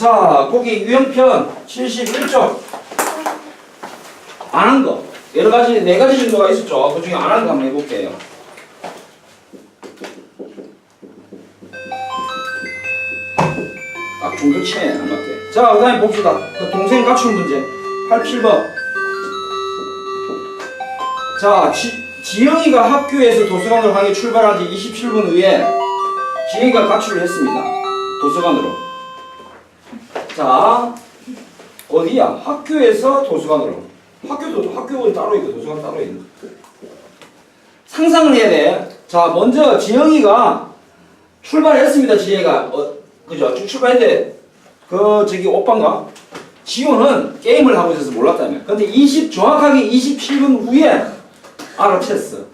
자, 거기 유형편 71쪽. 안 한 거. 여러 가지, 네 가지 정도가 있었죠. 그 중에 안 한 거 한번 해볼게요. 아, 중도 치네, 안 맞게. 자, 그 다음에 봅시다. 그 동생 가출 문제. 87번. 자, 지, 지영이가 학교에서 도서관으로 향해 출발한 지 27분 후에 지영이가 가출을 했습니다. 도서관으로. 자, 어디야? 학교에서 도서관으로. 학교도 학교는 따로 있고 도서관 따로 있는. 상상을 해야 돼. 자, 먼저 지영이가 출발했습니다. 지혜가 어, 그죠? 쭉 출발했는데 그 저기 오빠인가? 지호는 게임을 하고 있어서 몰랐다며. 근데 20 정확하게 27분 후에 알아챘어.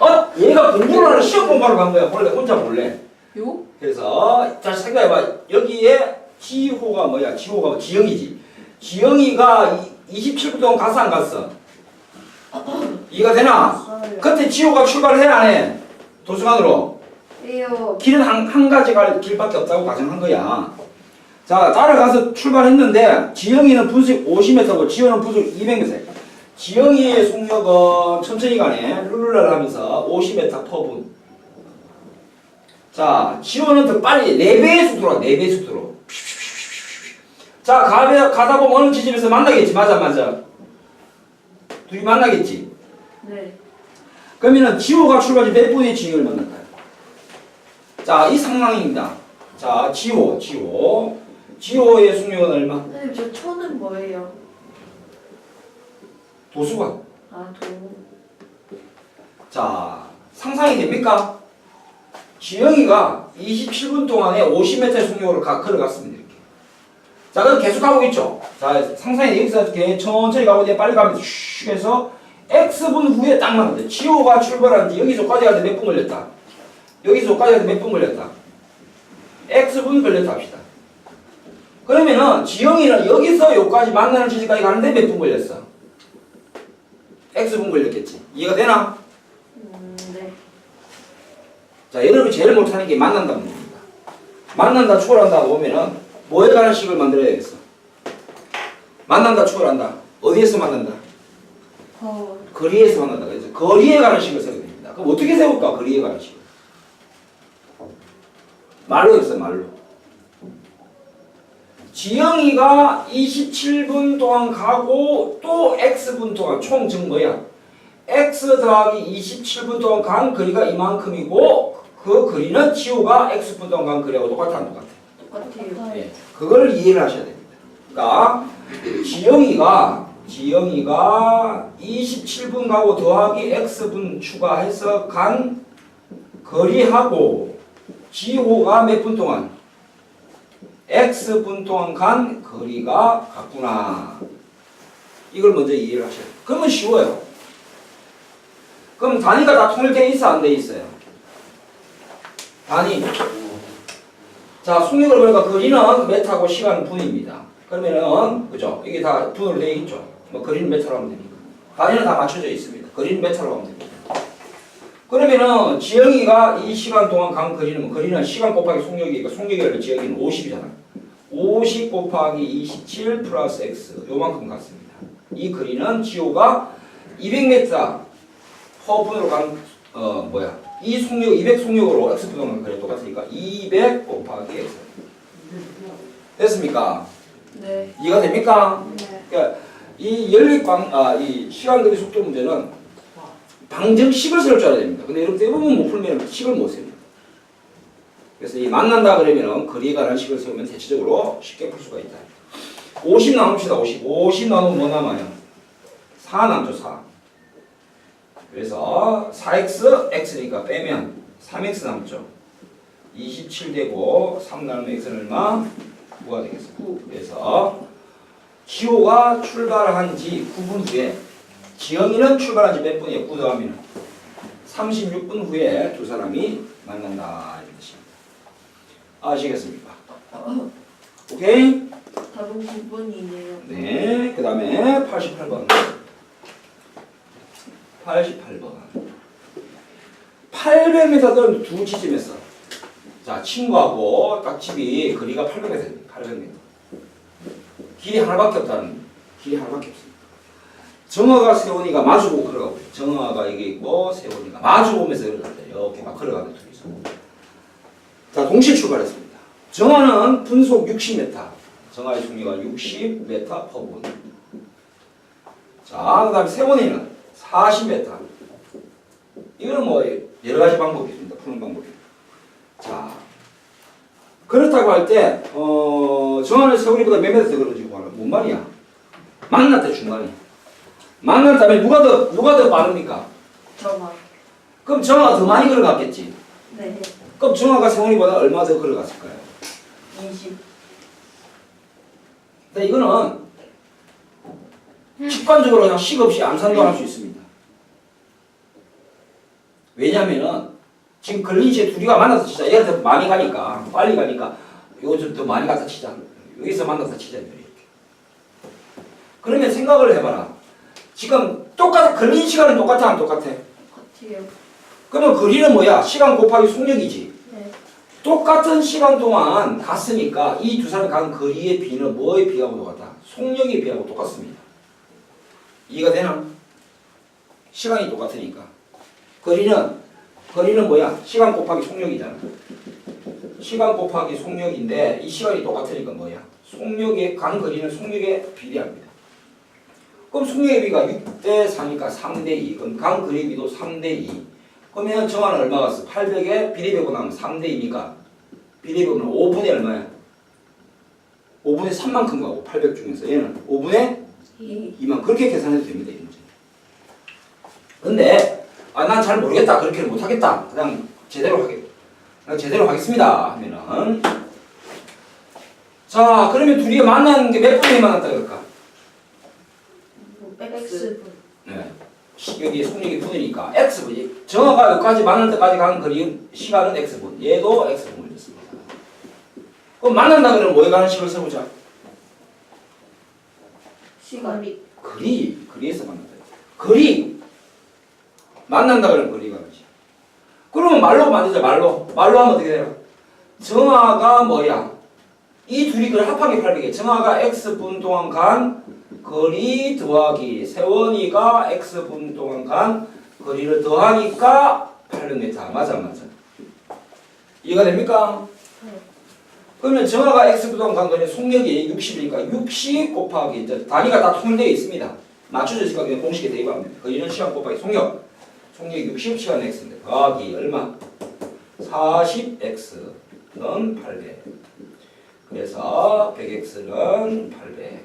어, 얘가 공부를 하러 시험 공부하러 간 거야. 원래 혼자 몰래. 요? 그래서 다시 생각해봐. 여기에 지호가 뭐야? 지호가 뭐 지영이지. 지영이가 27분 동안 갔어 안 갔어? 이해가 되나? 그때 지호가 출발을 해안 해? 도서관으로. 해요. 길은 한, 한 가지 갈 길밖에 없다고 가정한 거야. 자, 따라가서 출발했는데 지영이는 분속 50m고 지호는 분속 200m. 지영이의 속력은 천천히 가네. 룰루랄 하면서 50m 퍼분. 자, 지호는 더 빨리 4배의 속도로 가, 4배의 속도로. 자, 가다, 가다 보면 어느 지점에서 만나겠지. 맞아, 맞아. 둘이 만나겠지. 네. 그러면은 지호가 출발지 몇 분에 지영을 만날까요? 자, 이 상황입니다. 자, 지호, 지호. 지호의 속력은 얼마? 선생님 저 초는 뭐예요? 도수관. 아 도. 자, 상상이 됩니까? 지영이가 27분 동안에 50m 속력으로 가, 걸어갔습니다. 이렇게. 자, 그럼 계속 가고 있죠. 자, 상상이 여기서 이렇게 천천히 가고 이제 빨리 가면서 슉 해서 X분 후에 딱 맞는데 지호가 지 여기서까지 가는데 몇 분 걸렸다. 여기서까지 가는데 몇 분 걸렸다. X분 걸렸다 합시다. 그러면은 지영이는 여기서 여기까지 만나는 지점까지 가는데 몇 분 걸렸어? X분 걸렸겠지. 이해가 되나? 자, 여러분이 제일 못하는 게 만난다 문제입니다. 만난다, 추월한다 보면은 뭐에 관한 식을 만들어야 되겠어? 만난다, 추월한다. 어디에서 만난다? 어. 거리에서 만난다. 그래서 거리에 관한 식을 세워야 됩니다. 그럼 어떻게 세울까? 거리에 관한 식. 말로 했어, 말로. 지영이가 27분 동안 가고 또 X분 동안 총즉 뭐야? X 더하기 27분 동안 간 거리가 이만큼이고 그 거리는 지호가 X분 동안 간 거리하고 똑같아 안 똑같아? 똑같아요. 예, 그걸 이해를 하셔야 됩니다. 그러니까 지영이가 지영이가 27분 가고 더하기 x분 추가해서 간 거리하고 지호가 몇 분 동안 x분 동안 간 거리가 같구나. 이걸 먼저 이해를 하셔야 돼요. 그러면 쉬워요. 그럼 단위가 다 통일돼 있어 안 돼 있어요? 단위. 자, 속력을 보니까 거리는 메타고 시간 분입니다. 그러면은 그죠? 이게 다 분으로 되어 있죠. 뭐 거리는 메타로 하면 됩니다. 단위는 다 맞춰져 있습니다. 거리는 메타로 하면 됩니다. 그러면은 지영이가 이 시간 동안 간 거리는 뭐 거리는 시간 곱하기 속력이니까 속력이 지영이는 50이잖아. 50 곱하기 27 플러스 x 요만큼 같습니다. 이 거리는 지호가 200m 퍼분으로 간 어 뭐야 이 속력 200 속력으로 x 부동간 거리 똑같으니까 200 곱하기 x 됐습니까? 네. 이해가 됩니까? 네. 그러니까 이 연립광 아이 시간 거리 속도 문제는 방정식을 세울 줄 알아야 됩니다. 근데 여러분 대부분 못 풀면 식을 못 세웁니다. 그래서 이 만난다 그러면은 거리에 관한 식을 세우면 대체적으로 쉽게 풀 수가 있다. 50 나눕시다. 50. 50 나누면 뭐 남아요? 4 남죠. 4. 그래서 4x, x니까 빼면 3x 남죠. 27 되고 3 나누면 x는 얼마? 9가 되겠어. 9. 그래서 지호가 출발한 지 9분 후에 지영이는 출발한 지 몇 분이에요? 9 더하면 36분 후에 두 사람이 만난다 이런 뜻입니다. 아시겠습니까? 오케이? 답은 9분이네요. 네, 그 다음에 88번. 88번. 800m는 두 지점에서 자, 친구하고 딱 집이 거리가 800m입니다. 800m. 길이 하나밖에 없다는 길이 하나밖에 없습니다. 정화가 세원이가 마주보고 걸어가고. 정화가 이게 있고 세원이가 마주보면서 걸어간다. 이렇게 막 걸어가는 둘이서. 자, 동시에 출발했습니다. 정화는 분속 60m. 정화의 속력은 60m per 분. 자, 그 다음에 세원이는 40m. 이거는 뭐 여러 가지 방법이 있습니다. 푸는 방법이. 자, 그렇다고 할 때, 어, 정한을 세우리보다 몇 메터 더 걸어지고 하는 뭔 말이야? 만났다 중간에. 만났다면 누가 더 누가 더 빠릅니까? 저만. 그럼 정화가 더 많이 걸어갔겠지. 네. 그럼 정화가 세훈이보다 얼마 더 걸어갔을까요? 20. 근데 이거는 직관적으로 그냥 식 없이 암산도 할 수 있습니다. 왜냐면은 지금 걸린 시에 둘이가 만나서 치자. 얘가 더 많이 가니까 빨리 가니까 좀더 많이 가서 치자. 여기서 만나서 치자. 이렇게. 그러면 생각을 해봐라. 지금 똑같아 걸린 시간은 똑같아 안 똑같아? 같아요. 그러면 거리는 뭐야? 시간 곱하기 속력이지. 네. 똑같은 시간 동안 갔으니까 이 두 사람이 간 거리의 비는 뭐의 비하고 똑같다? 속력의 비하고 똑같습니다. 이해가 되나? 시간이 똑같으니까. 거리는 거리는 뭐야? 시간 곱하기 속력이잖아. 시간 곱하기 속력인데 이 시간이 똑같으니까 뭐야? 속력의 간 거리는 속력에 비례합니다. 그럼 속력의 비가 6대 4니까 3대 2. 그럼 간 거리의 비도 3대 2. 그러면 정화는 얼마 갔어? 800에 비례배분 하면 3대 2니까 비례배분은 5분의 얼마야? 5분의 3만큼 가고 800 중에서 얘는 5분의 2. 2만 그렇게 계산해도 됩니다 이 문제. 근데 아 난 잘 모르겠다. 그렇게는 못하겠다. 그냥 제대로 하겠 그냥 제대로 하겠습니다. 하면은. 자 그러면 둘이 만나는 게몇 분에 만났다 그럴까? X. 네. 시- 여기 속력이 분이니까 x분. 정화가 여기까지 만날 때까지 간 거리 시간은 x분. 얘도 x분을 줬습니다. 그럼 만난다 그러면 뭐에 관한 식을 써보자. 시간이. 거리. 거리에서 만난다. 거리 만난다 그러면 거리가 그지 그러면 말로 만들자 말로. 말로 하면 어떻게 돼요? 정화가 뭐야? 이 둘이 그 합하기 800에 정화가 x분 동안 간 거리 더하기 세원이가 x분 동안 간 거리를 더하니까 800m 맞아 안 맞아. 이해가 됩니까? 네. 그러면 정화가 x분 동안 간 거리 속력이 60이니까 60 곱하기 이제 단위가 다 통일되어 있습니다. 맞춰졌으니까 그냥 공식에 대입하면 됩니다. 거리는 시간 곱하기 속력 속력이 60 시간 x인데 더하기 얼마? 40x는 800 그래서 100x는 800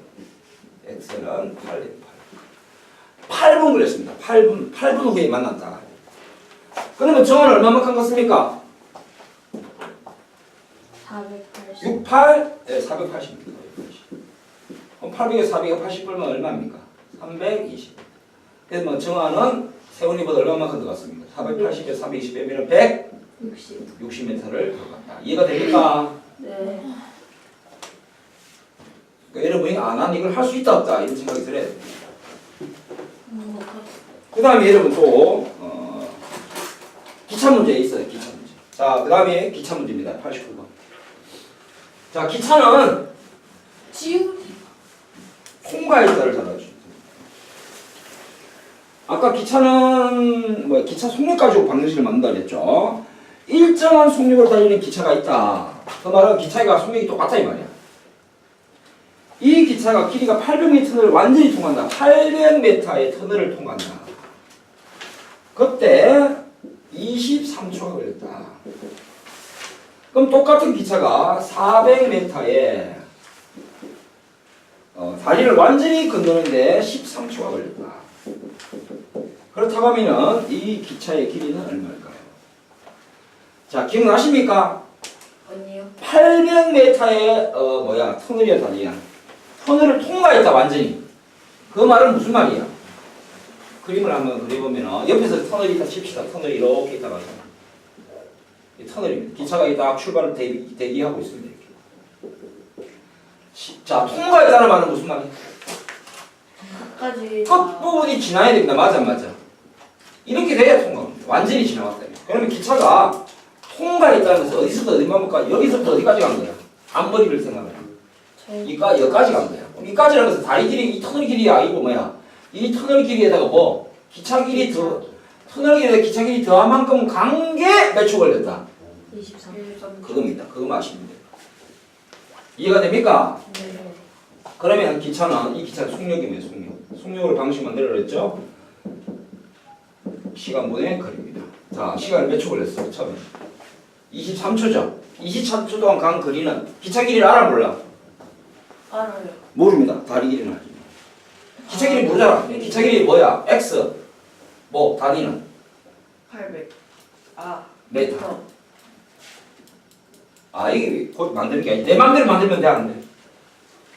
x는 800 8분 걸렸습니다 8분 8분 후에 만났다 그러면 정은 얼마만큼 갔습니까? 480. 68, 네, 480입니다. 480. 그럼 800에 480 불면 얼마입니까? 320. 그래서 뭐 정화는 세훈이보다 얼마만큼 더 갔습니까? 480에 320 빼면 60. 160m를 더 갔다. 이해가 됩니까? 네. 그러니까 여러분이 아, 난 이걸 할 수 있다 없다 이런 생각이 들어야 됩니다. 음, 그 다음에 여러분 또 어, 기차 문제 있어요. 기차 문제. 자, 그 다음에 기차 문제입니다. 89번. 자, 기차는 지우. 통과일자를 잡아주죠. 아까 기차는 뭐 기차 속력 가지고 방정식을 만든다 그랬죠. 일정한 속력을 달리는 기차가 있다. 그 말은 기차가 속력이 똑같다 이 말이야. 이 기차가 길이가 800m 터널을 완전히 통한다. 800m의 터널을 통한다. 그때 23초가 걸렸다. 그럼 똑같은 기차가 400m에 어, 다리를 완전히 건너는데 13초가 걸렸다. 그렇다고 하면은 이 기차의 길이는 얼마일까요? 자, 기억나십니까? 아니요. 800m의 어 뭐야 터널이야 다리야. 터널을 통과했다 완전히. 그 말은 무슨 말이야? 그림을 한번 그려보면 옆에서 터널이 있다 칩시다. 터널이 이렇게 있다가 이 터널입니다. 기차가 이딱 출발을 대기, 대기하고 있습니다. 이렇게. 시- 자 통과했다는 말은 무슨 말이야? 끝까지. 끝 부분이 지나야 됩니다. 맞아, 맞아. 이렇게 돼야 통과합니다. 완전히 지나갔다. 그러면 기차가 통과에 있다면서 어디서부터 어디만 볼까? 여기서부터 어디까지 간 거야? 앞머리를 생각해. 이까 여기까지 간 거야. 그럼 이까지라는 것은 다리 길이 이 터널 길이 아니고 뭐야? 이 터널 길이에다가 뭐 기차 길이 더 터널 길이에 기차 길이 더한 만큼 간 게 몇 초 걸렸다. 23. 그겁니다. 그거만 아시면 돼요. 이해가 됩니까? 네. 그러면 기차는 이 기차 속력이면 속력. 속력을 방식 만들어 그랬죠? 시간분의 거리입니다. 자, 시간 몇 초 걸렸어? 처음에 23초죠. 23초 동안 간 거리는 기차 길이를 알아 몰라? 알아요. 모릅니다. 다리 길이는 알지. 기차 길이 모르잖아. 기차 길이 뭐야? x. 뭐 다리는 800. 아. 메타. 아 이게 곧 만드는 게 아니지. 내 맘대로 만들면 돼 안 돼?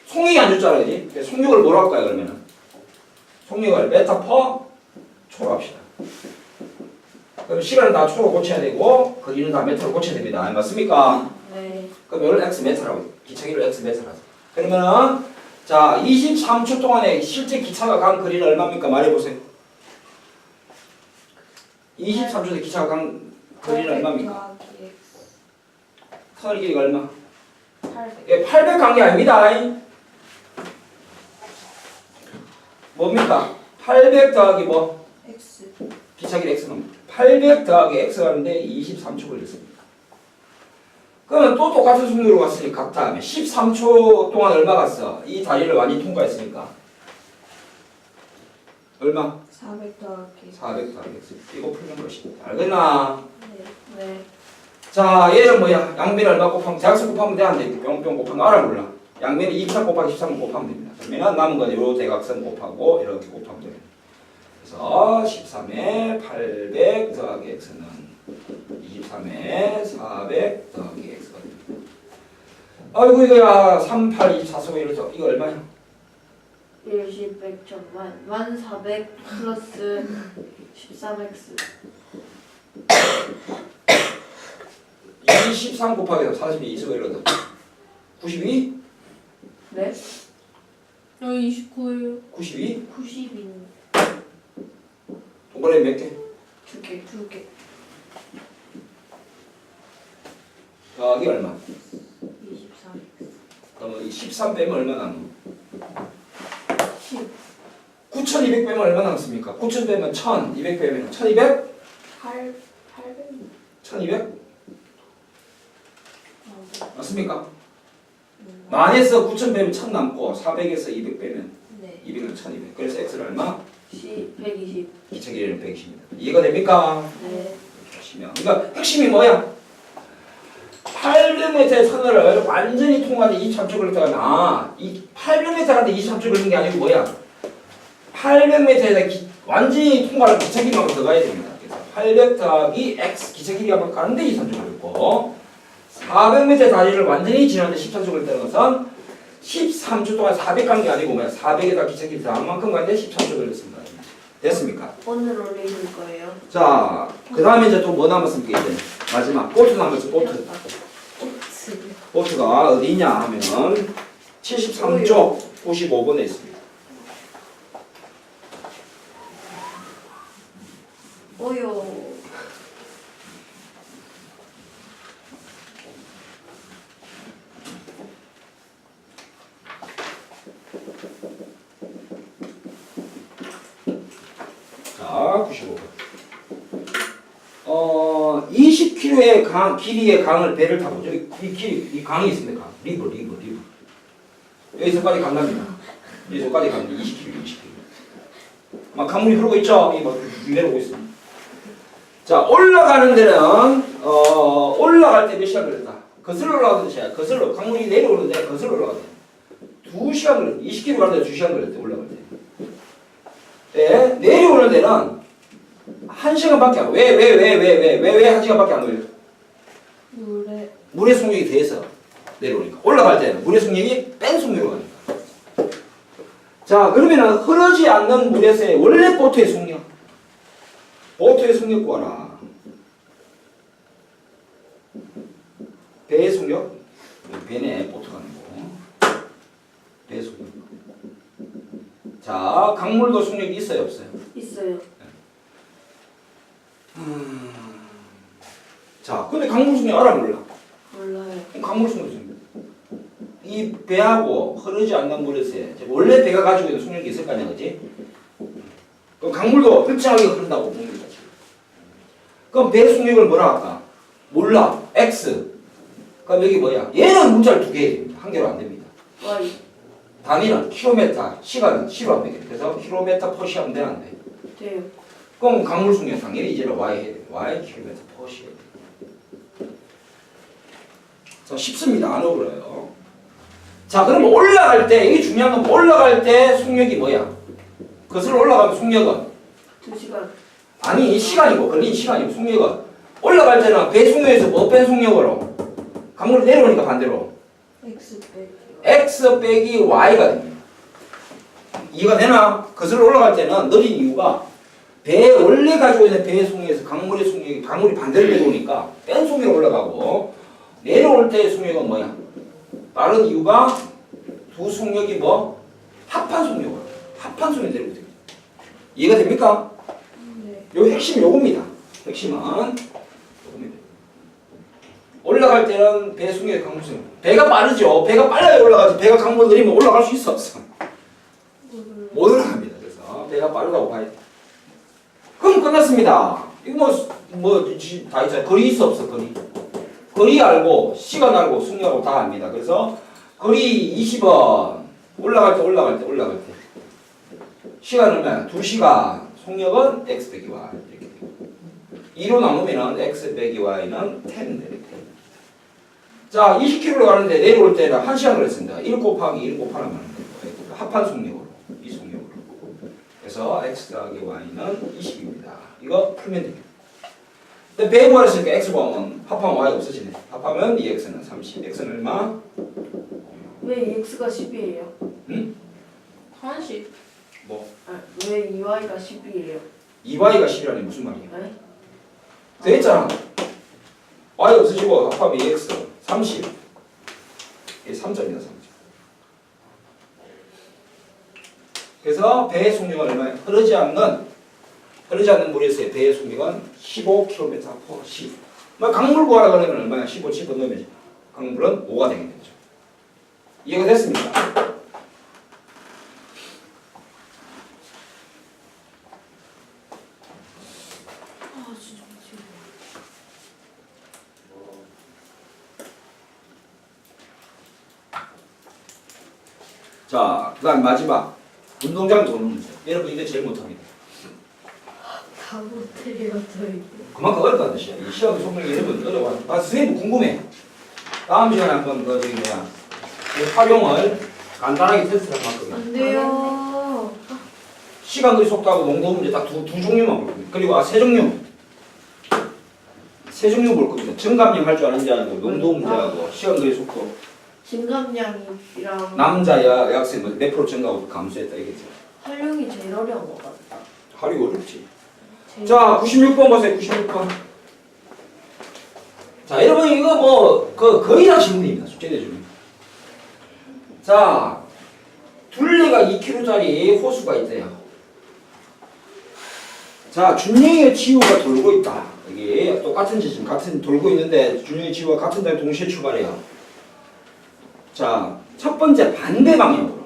속력이 안 줬잖아, 그지? 그래서 속력을 뭐로 할까요 그러면은? 속력을 메타 퍼 초로 합시다. 그럼 시간은 다 초로 고쳐야 되고 거리는 다 메타로 고쳐야 됩니다. 안 맞습니까? 네. 그럼 이걸 x 메타라고 기차기를 x 메타라고. 그러면은 자 23초 동안에 실제 기차가 간 거리는 얼마입니까? 말해보세요. 23초에 기차가 간 거리는 얼마입니까? 터널 길이가 얼마? 800. 예, 800 간 게 아닙니다. 뭡니까? 800 더하기 뭐? X. 기차길 x는 800 더하기 x 하는데 23초 걸렸습니다. 그러면 또 똑같은 속도로 갔으니 같다 하면 13초 동안 얼마 갔어? 이 다리를 많이 통과했으니까 얼마? 400 더하기. 400 더하기 x 이거 풀는 것입니다. 알겠나? 네. 네. 자 얘는 뭐야? 양변 얼마 곱하면 대각선 곱하면 돼? 뿅뿅 곱하면 거 알아 몰라? 양변이 23 곱하기 13 곱하면 됩니다. 그러면 남은 건 요 대각선 곱하고 이렇게 곱하면 됩니다. 그래서 13에 800 더하기 x는 23에 400 더하기 x가 됩니다. 아이고 이거야 3, 8, 2, 4, 4, 이래서 이거 얼마야? 1시 100점만. 1400 플러스 13x. 23 곱하기 42 이수가 이러다 92? 네? 여기 29예요. 92? 90인 동그라미 몇 개? 두 개. 두 개. 더하기 얼마? 23x. 그러면 이13 빼면 얼마 남아? 10. 9200 빼면 얼마 남습니까? 9000 빼면 1000, 200 빼면 1200? 8 800. 1200? 어, 맞습니까? 음, 만에서 9000 빼면 1000 남고 400에서 200 빼면 네. 200은 1200 그래서 x는 얼마? 시 120. 기차 길이는 120입니다 이해가 됩니까? 네. 이렇게 하시면 그러니까 핵심이 뭐야? 800m의 터널을 완전히 통과하는 23초 걸렸다가 아, 이 800m 가는데 23초 걸린 게 아니고 뭐야? 800m에다 기, 완전히 통과를 기차 길이만 더 가야 됩니다. 그래서 800 더하기 x 기차 길이만 가는데 23초 걸렸고 400m 다리를 완전히 지나는데 13초 걸렸다는 것은 13초 동안 400 간 게 아니고 뭐야? 400에다 기차 길이 더한 만큼 가는데 13초 걸렸습니다. 됐습니까? 오늘 올리실 거예요? 자, 그 다음에 이제 또 뭐 남았습니까? 이제 마지막 보트 남았죠. 보트. 보트가 어디 있냐 하면은 73쪽 95번에 있습니다. 오요. 자, 95번. 어, 20km의 강, 길이의 강을 배를 타고 저기 이 길, 이 강이 있습니다. 강. 리버, 리버, 리버. 여기서까지 강납니다. 여기서까지 갑니다. 20km, 20km. 막 강물이 흐르고 있죠? 이 막 내려오고 있습니다. 자, 올라가는 데는 어, 올라갈 때 몇 시간 걸렸다. 거슬러 올라가는 시간. 거슬러 강물이 내려오는데 거슬러 올라가는 데. 2시간 걸렸다. 20km 가는데 2시간 걸렸대. 올라갈 때. 네, 내려오는 데는 한 시간밖에 안 왜, 왜, 왜, 왜, 왜, 왜, 왜 한 시간밖에 안 걸려? 물에 물의 속력이 돼서 내려오니까. 올라갈 때는 물의 속력이 뺀 속력으로 가니까. 자, 그러면은 흐르지 않는 물에서의 원래 보트의 속력. 보트의 속력 구하라. 배의 속력. 배네, 보트가 아니고. 배의 속력. 자, 강물도 속력이 있어요, 없어요? 있어요. 자, 자, 근데 강물 속력 알아 몰라? 몰라요. 그럼 강물 속력 좀. 이 배하고 흐르지 않는 물에서 원래 배가 가지고 있는 속력이 있을 거 아니야, 그지? 그럼 강물도 일정하게 흐른다고 보는 거지. 그럼 배 속력을 뭐라 할까? 몰라. X. 그럼 여기 뭐야? 얘는 문자를 두 개. 한 개로 안 됩니다. Y. 단위는 킬로미터, 시간은 시로 하면 되겠다. 그래서 킬로미터 퍼 시 하면 돼, 안 돼? 돼요. 그럼 강물 속력 당연히 이제는 Y 해야 돼. Y 킬로미터 퍼 시. 해야 돼. 자, 쉽습니다. 안 어려워요. 자, 그럼 올라갈 때, 이게 중요한 건 올라갈 때 속력이 뭐야? 그것을 올라가면 속력은 두 시간. 아니 시간이고 걸린 시간이고 속력은 올라갈 때는 배 속력에서 뭐 뺀 속력으로 강물이 내려오니까 반대로 X 빼기. x 빼기 y가 됩니다. 이해가 되나? 그것을 올라갈 때는 느린 이유가 배 원래 가지고 있는 배의 속력에서 강물의 속력이 강물이 반대로 내려오니까 뺀 속력으로 올라가고 내려올 때의 속력은 뭐야? 빠른 이유가 두 속력이 뭐 합한 속력으로 합한 속력이 내려오게 됩니다. 이해가 됩니까? 네. 요 핵심 요겁니다. 핵심은 요겁니다. 올라갈 때는 배 속력의 강물성. 배가 빠르죠. 배가 빨라야 올라가지. 배가 강물 느리면 올라갈 수 있어 없어? 못 올라갑니다. 그래서 배가 빠르다고 봐야 돼. 그럼 끝났습니다. 이거 뭐 뭐 다 있잖아요. 거리 있어 없어 거리. 거리 알고 시간 알고 속력하고 다 압니다. 그래서 거리 20원 올라갈 때 올라갈 때 올라갈 때 시간 얼마야? 2시간 속력은 x 빼기 y 이렇게 돼요. 2로 나누면은 x 빼기 y는 10 이렇게 돼요. 자 20km로 가는데 내려올 때는 1시간을 했습니다. 1 곱하기 1 곱하면 되는 거예요. 합한 속력으로 이 속력으로. 그래서 x 더하기 y는 20입니다. 이거 풀면 됩니다. 근데 배구하으니까 x 보면 합하면 y가 없어지네. 합하면 2x는 30. x는 얼마? 왜 X가 10이에요? 한식. 뭐 아, 왜 2Y가 10이에요? 2y가 10이라니 무슨 말이야? 네? 돼 있잖아. y 없어지고 합하면 2x 30. 이게 3점이다 3점. 그래서 배의 속력은 얼마야? 흐르지 않는 흐르지 않는 물에서의 배의 속력은 15km/s. 뭐 강물 구하라 그러면 얼마야? 15 집어 넣으면 강물은 5가 되게 되죠. 이해가 됐습니까? 자, 그 다음 마지막 운동장 도는 문제. 여러분 이거 제일 못합니다. 다 못해요 저희. 그만큼 어렵다는 뜻이야. 이 시험 속력이 여러분 어려워. 아, 선생님 궁금해. 다음 시간에 한번 그 저기 뭐야 그 활용을 간단하게 테스트를 한번 할 거예요. 안 돼요. 시간 그리 속도하고 농도 문제 딱 두 두 종류만 볼 겁니다. 그리고 아세 종류. 세 종류 볼 겁니다. 증감량 할 줄 아는지 알고 농도 문제하고 시간 그리 속도. 진감량이랑 남자 여, 여학생 뭐몇 프로 증가하고 감소했다 이겠죠. 활용이 제일 어려운 것 같다. 하기 어렵지. 제일 자, 96번 보세요. 96번. 자, 여러분 이거 뭐 그 거의 다 질문입니다. 숙제 내주는. 자, 둘레가 2kg짜리 호수가 있대요. 자, 준영의 지우가 돌고 있다. 이게 똑같은 지점, 같은 돌고 있는데 준영의 지우가 같은 날 동시에 출발해요. 자, 첫 번째 반대 방향으로.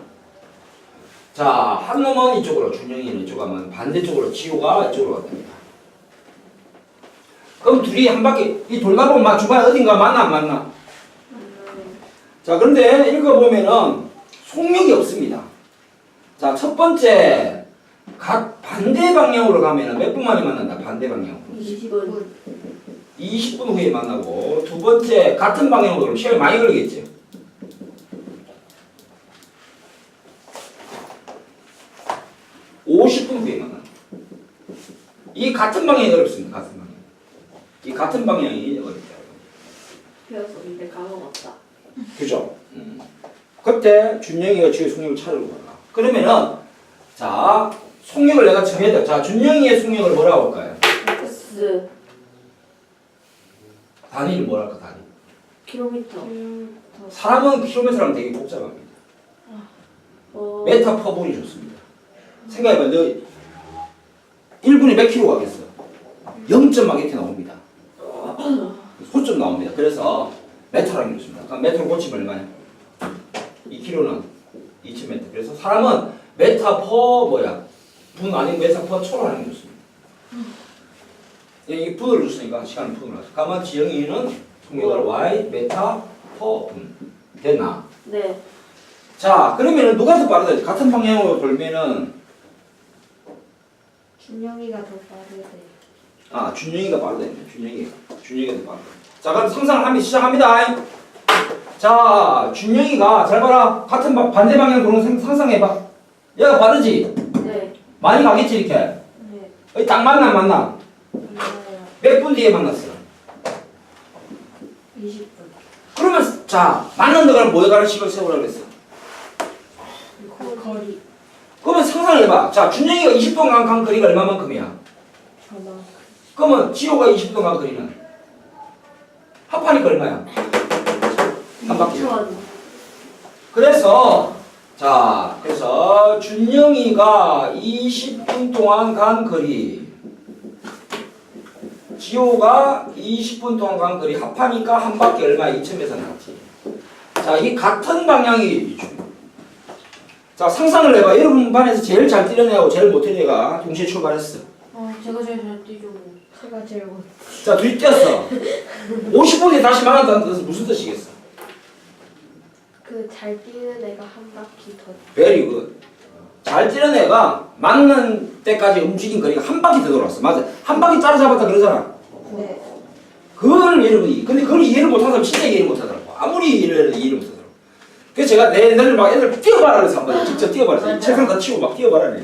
자, 한 놈은 이쪽으로, 준영이는 이쪽 가면 반대쪽으로 지우가 이쪽으로 갑니다. 그럼 둘이 한 바퀴 이 돌다 보면 막 중간에 어딘가 만나 안 만나? 자, 그런데 읽어보면은 속력이 없습니다. 자, 첫 번째 각 반대 방향으로 가면은 몇 분 만에 만난다. 반대 방향. 20분. 20분 후에 만나고 두 번째 같은 방향으로 그럼 시간이 많이 걸리겠죠. (50분) 후에 만나. 이 같은 방향이 어렵습니다. 같은 방향. 이 같은 방향이 어렵다. 배웠었는데 까먹었다. 그죠? 음. 그때 준영이가 지의 속력을 찾으러 가라. 그러면은 자 속력을 내가 정해야 돼. 자 준영이의 속력을 뭐라고 할까요? X 단위를 뭐라 할까 단위? 킬로미터. 사람은 킬로미터라면 되게 복잡합니다. 어, 메타 퍼블이 좋습니다. 생각해봐, 너 1분에 몇 킬로 가겠어? 0.막 이렇게 나옵니다. 소점 나옵니다. 그래서 메타라는 게 있습니다. 그럼 메타로 고치면 얼마야? 2kg는 2,000m. 그래서 사람은 메타 퍼 뭐야? 분 아니면 메타 퍼 초로 하는 게 좋습니다. 이 분을 줬으니까 시간을 분을 하죠. 그러면 지영이는 통계가 y 메타 퍼 분. 됐나? 네. 자 그러면은 누가 더 빠르다? 같은 방향으로 돌면은 준영이가 더 빠르대. 아 준영이가 빠르다. 준영이가 준영이가 더 빠르다. 자 그럼 상상을 하면 시작합니다. 자 준영이가 잘 봐라. 같은 바- 반대 방향 도는 상- 상상해봐. 얘가 빠르지? 네. 많이 가겠지 이렇게. 네. 여기 딱 만나 안 만나. 맞아요. 몇 분 뒤에 만났어. 20분. 그러면 자 만난다 그러면 뭐에 가는 식을 세우라 그랬어. 거리. 그러면 상상해봐. 자 준영이가 20분 간, 간 거리가 얼마만큼이야? 그러면 지호가 20분 간 거리는 합하니까 얼마야? 한 바퀴. 2천. 그래서 자 그래서 준영이가 20분 동안 간 거리 지호가 20분 동안 간 거리 합하니까 한 바퀴 얼마 2,000m 나왔지 자 이 같은 방향이 자 상상을 해봐 여러분 반에서 제일 잘 뛰는 애하고 제일 못뛰는 애가 동시에 출발했어 어, 제가 제일 잘 뛰죠. 제가 제일 못. 자 둘이 뛰었어 50분 뒤에 다시 만난다는 뜻은 무슨 뜻이겠어 그 잘 뛰는 애가 한 바퀴 더. very good. 잘 뛰는 애가 맞는 때까지 움직인 거리가 한 바퀴 더 돌았어. 맞아. 한 바퀴 따라잡았다 그러잖아. 네. 그거를 여러분이 근데 그걸 이해를 못하는 사람 진짜 이해를 못하더라고. 아무리 이해를 이해를 못하더라고. 그래서 제가 내 애들 막 애들 뛰어봐라 그래서 한번 직접 뛰어봐라. 맞아. 책상 다 치고 막 뛰어봐라 그래.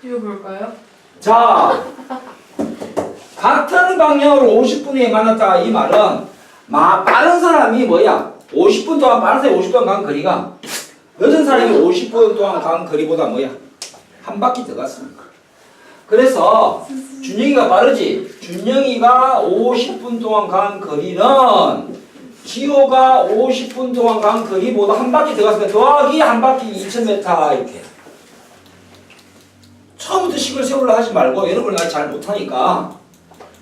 뛰어볼까요? 자, 같은 방향으로 50분 후에 만났다 이 말은 마 빠른 사람이 뭐야? 50분 동안 빠른 사람이 50분 간 거리가 늦은 사람이 50분 동안 간 거리보다 뭐야? 한 바퀴 더 갔습니다. 그래서 준영이가 빠르지? 준영이가 50분 동안 간 거리는 지호가 50분 동안 간 거리보다 한 바퀴 더 갔으니까 더하기 한 바퀴 2,000m 이렇게. 처음부터 식을 세우려 하지 말고 여러분 나잘 못하니까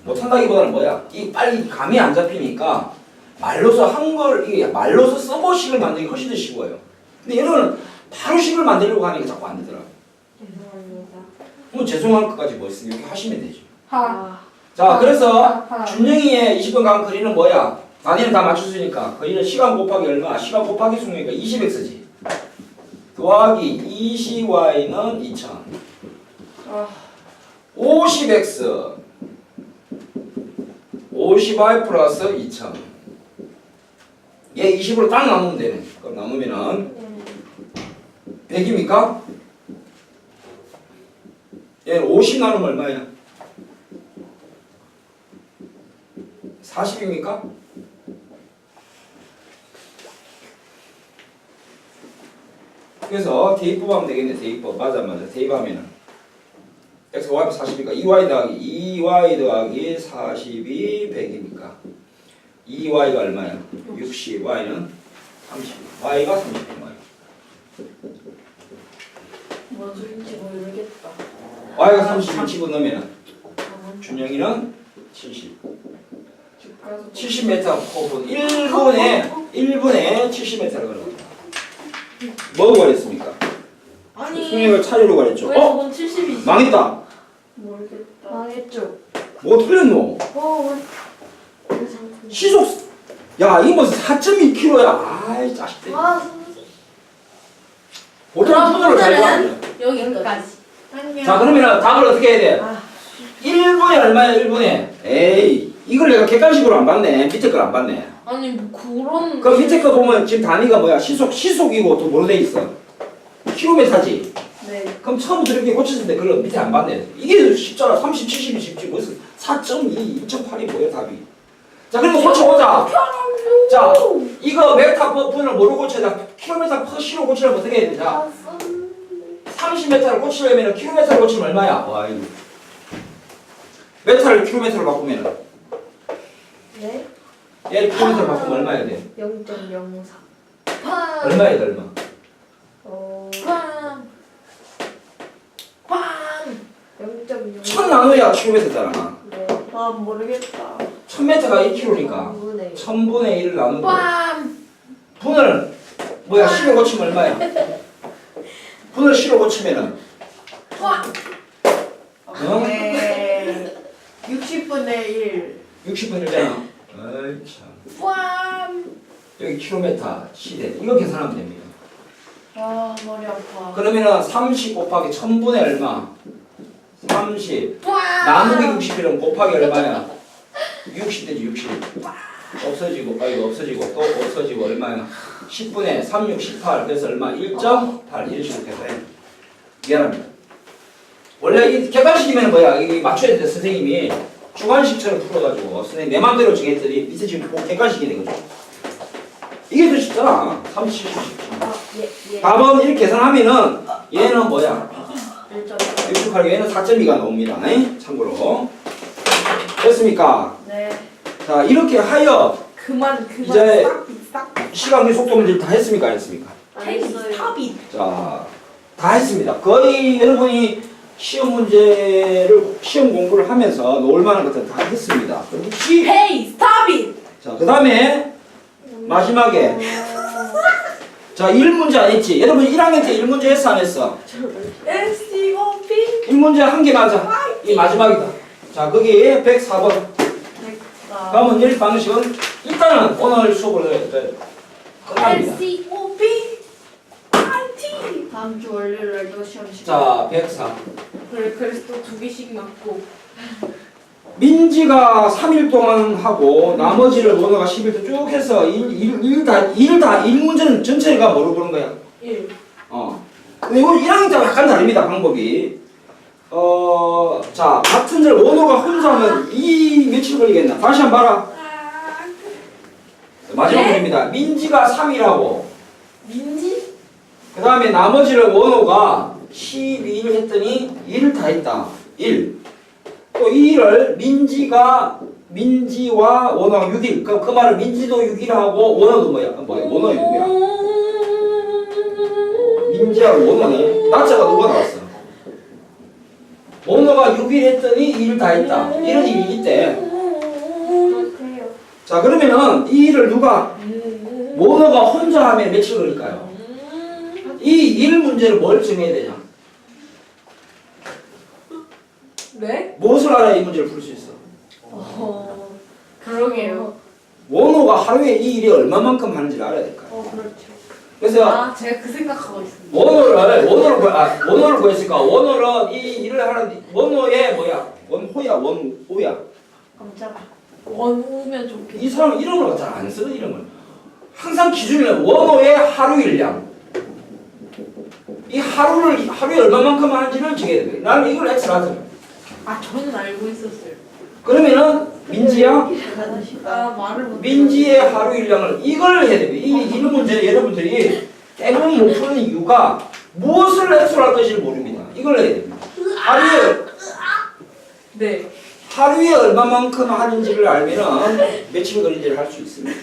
못한다기보다는 뭐야 이 빨리 감이 안 잡히니까 말로서 한 걸 이게 말로서 써보 식을 만들기 훨씬 더 쉬워요 근데 여러분은 바로 식을 만들려고 하니까 자꾸 안 되더라고 죄송합니다. 뭐 죄송할 것까지 뭐 있으면 이렇게 하시면 되죠 하. 아. 자 그래서 하. 준영이의 20분 간 거리는 뭐야 단위는 다 맞췄으니까 거리는 시간 곱하기 얼마 시간 곱하기 숙이니까 20x지 더하기 20y는 2000 아. 50x 50y 플러스 2000 얘 20으로 딱 나누면 되네 그럼 나누면은 네. 100입니까? 얘는 50 나누면 얼마야? 40입니까? 그래서 대입법하면 되겠네 대입법. 맞아 맞아. 대입하면은. X y 40이니까? 2y 더하기 2y 더하기 40이 100이니까? 2y가 얼마야? 60 y는 30 y가 30인 뭐인지 모르겠다. y가 30을 집어넣으면 준영이는 70 70m 호분 1분에 1분에 70m를 걸어 갑니다 뭐 구하랬습니까? 아니. 수행을 차례로 구하랬죠 왜 어? 저건 70이지? 망했다 모르겠다. 망했죠. 뭐 틀렸노? 어. 그 상품. 시속 야 이거 뭐 4.2km야 아이 자식들 아. 보통 그럼 분으로 잘 오늘은 여기까지. 안녕. 자 그러면 답을 어떻게 해야 돼? 아. 1분에 얼마야 1분에 에이 이걸 내가 객관식으로 안 봤네. 밑에 걸 안 봤네. 아니 뭐 그런. 그 밑에 거 보면 지금 단위가 뭐야? 시속 시속이고 또 뭐로 돼 있어? 킬로미터지. 네. 그럼 처음부터 이렇게 고쳤을 때 그걸 밑에 안 봤네. 이게 쉽잖아. 30, 70이 쉽지. 무슨 4.2, 2.8이 뭐야 답이. 자 그리고 고쳐보자. 자 이거 메타 퍼 분을 뭐로 고쳐야 돼? 킬로미터 퍼 시로 고치려면 어떻게 해야 아, 썸. 30m를 고치려면 킬로미터를 고치면 얼마야? 와 이거 메타를 킬로미터로 바꾸면 네. 얘를 킬로미터로 바꾸면 얼마야 돼? 0.04. 팡. 얼마야 돼 얼마? 어. 팡. 팡. 0.0. 천 나눠야 킬로미터잖아 네. 아아 모르겠다. 1000m가 1km니까 분의 1000분의 1을 나누는 거 빰. 분을 뭐야 10을 고치면 얼마야? 분을 10을 고치면은 와. 어? 네. 60분의 1. 60분이잖아 참 빰. 여기 킬로미터 시대 이거 계산하면 됩니다 아 머리 아파. 그러면은 30 곱하기 1000분의 얼마? 30 빰. 나누기 60이면 곱하기 얼마야? 60 되지 60 없어지고 아 이거 없어지고 또 없어지고 얼마야? 10분의 3, 6, 18 그래서 얼마? 1.8 이런 식으로 계산해 미안합니다 원래 이 객관식이면 뭐야 이 맞춰야 돼 선생님이 주관식처럼 풀어가지고 선생님 내 맘대로 정했더니 밑에 지금 꼭 객관식이 되거든 이게 더 쉽잖아 30, 10, 10 아, 예, 예. 답은 이렇게 계산하면은 얘는 뭐야? 1점. 68 얘는 4.2가 나옵니다. 네? 참고로 됐습니까? 네. 자 이렇게 하여 그만 그만. 이제- 싹 싹. 시간의 속도 문제를 다 했습니까? 안 했습니까? 안 테이스 했어요. 탑이. 자 다 했습니다. 거의 여러분이 시험 문제를 시험 공부를 하면서 놓을 만한 것들 다 했습니다. 그럼 혹시 헤이 스탑 잇. 자 그 다음에 마지막에 자 1문제 안 했지? 여러분 1학년 때 1문제 했어 안 했어? SCOP. 1문제 한 개 맞아. 이 마지막이다. 자 거기 104번. 다음은 일 방식은 일단은 오늘 수업을 끝납니다. SCOP. 다음 주 월요일 날도 시험 시간. 자, 104. 그래 그래서 또 두 개씩 맞고. 민지가 3일 동안 하고 나머지를 원어가 10일 동안 쭉 해서 1, 1, 1 다, 1 다, 1문제는 전체가 뭐로 보는 거야? 1. 어. 근데 이거 1학년 때와 약간 다릅니다, 방법이. 어, 자, 같은 절 원어가 혼자 하면 이 며칠 걸리겠나? 다시 한번 봐라. 마지막 네? 문제입니다. 민지가 3일하고 민지? 그 다음에 나머지를 원호가 12일 했더니 1을 다 했다. 1. 또 2일을 민지가 민지와 원호가 6일. 그, 그 말은 민지도 6일 하고 원호도 뭐야? 뭐야? 원호 6이야. 민지하고 원호네. 낮자가 누가 나왔어? 원호가 6일 했더니 2일 다 했다. 이런 일이 있대. 그렇게요. 자 그러면은 이 일을 누가 원호가 혼자 하면 며칠 걸릴까요? 이 일 문제를 뭘 정해야 되냐? 네? 무엇을 알아야 이 문제를 풀 수 있어? 어. 그러게요. 원호가 하루에 이 일이 얼마만큼 하는지를 알아야 될까요? 어, 그렇죠. 그래서 아 제가 그 생각하고 있습니다. 원호를 원호를 구 아, 원호를 구했으니까 원호는 이 일을 하는 원호의 뭐야? 원호야 원호야. 깜짝아. 원우면 좋겠다. 이 사람은 이런 걸잘안 쓰는 이름을. 항상 기준을 원호의 하루 일량. 이 하루를 하루에 얼마만큼 하는지를 정해야 돼. 나는 이걸 X를 하잖아. 아 저는 알고 있었어요. 그러면은 민지야 아 말을 못. 민지의 하루 일량을 이걸 해야 됩니다. 이 이런 문제 여러분들이 대부분 못 푸는 이유가 무엇을 X로 할 것인지 모릅니다. 이걸 해야 됩니다. 하루에 네. 하루에 얼마만큼 하는지를 알면은 며칠 걸린지를 할 수 있습니다.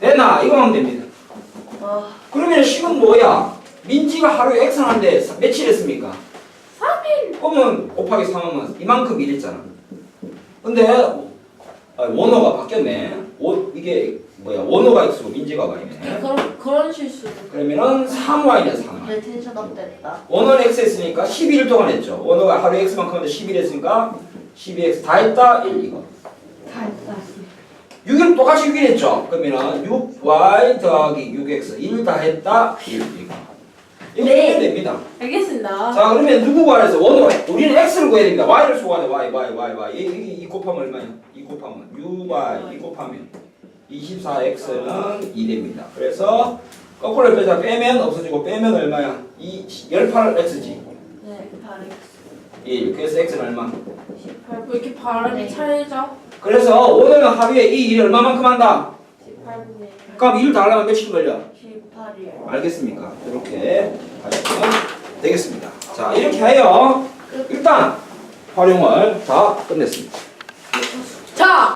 되나? 이거 하면 됩니다. 아, 그러면 식은 뭐야? 민지가 하루에 X 하는데 사- 며칠 했습니까? 3일. 그러면 곱하기 3하면 이만큼 일했잖아. 근데 아, 원어가 바뀌었네. 원 이게 뭐야? 원어가 X고 민지가 Y네. 그런 그런 실수. 그러면은 3Y네 3Y. 내 텐션 업 됐다. 원어는 X 했으니까 12일 동안 했죠. 원어가 하루에 X만큼 하는데 10일 했으니까 12X 다 했다 1 이거. 다 했다. 6일 똑같이 6일 했죠. 그러면은 6y 더하기 6x 1 다 했다 1 이거. 이거 네. 하면 됩니다. 알겠습니다. 자 그러면 누구 구하래서 원호 우리는 x를 구해야 됩니다. y를 소구하네 y y y y 이, 이, 이 곱하면 얼마야? 2 곱하면 6y 2 곱하면 24x는 2 됩니다. 그래서 거꾸로 빼자 빼면 없어지고 빼면 얼마야? 2 18x지. 네, 다리. 1 그래서 x는 얼마? 18, 왜 이렇게 발음이 차이죠? 그래서 오늘은 하루에 이 일이 얼마만큼 한다? 18분의 그럼 1다 하려면 며칠 걸려? 18이에요. 알겠습니까? 이렇게 하시면 되겠습니다. 자, 이렇게 해요. 일단 활용을 다 끝냈습니다.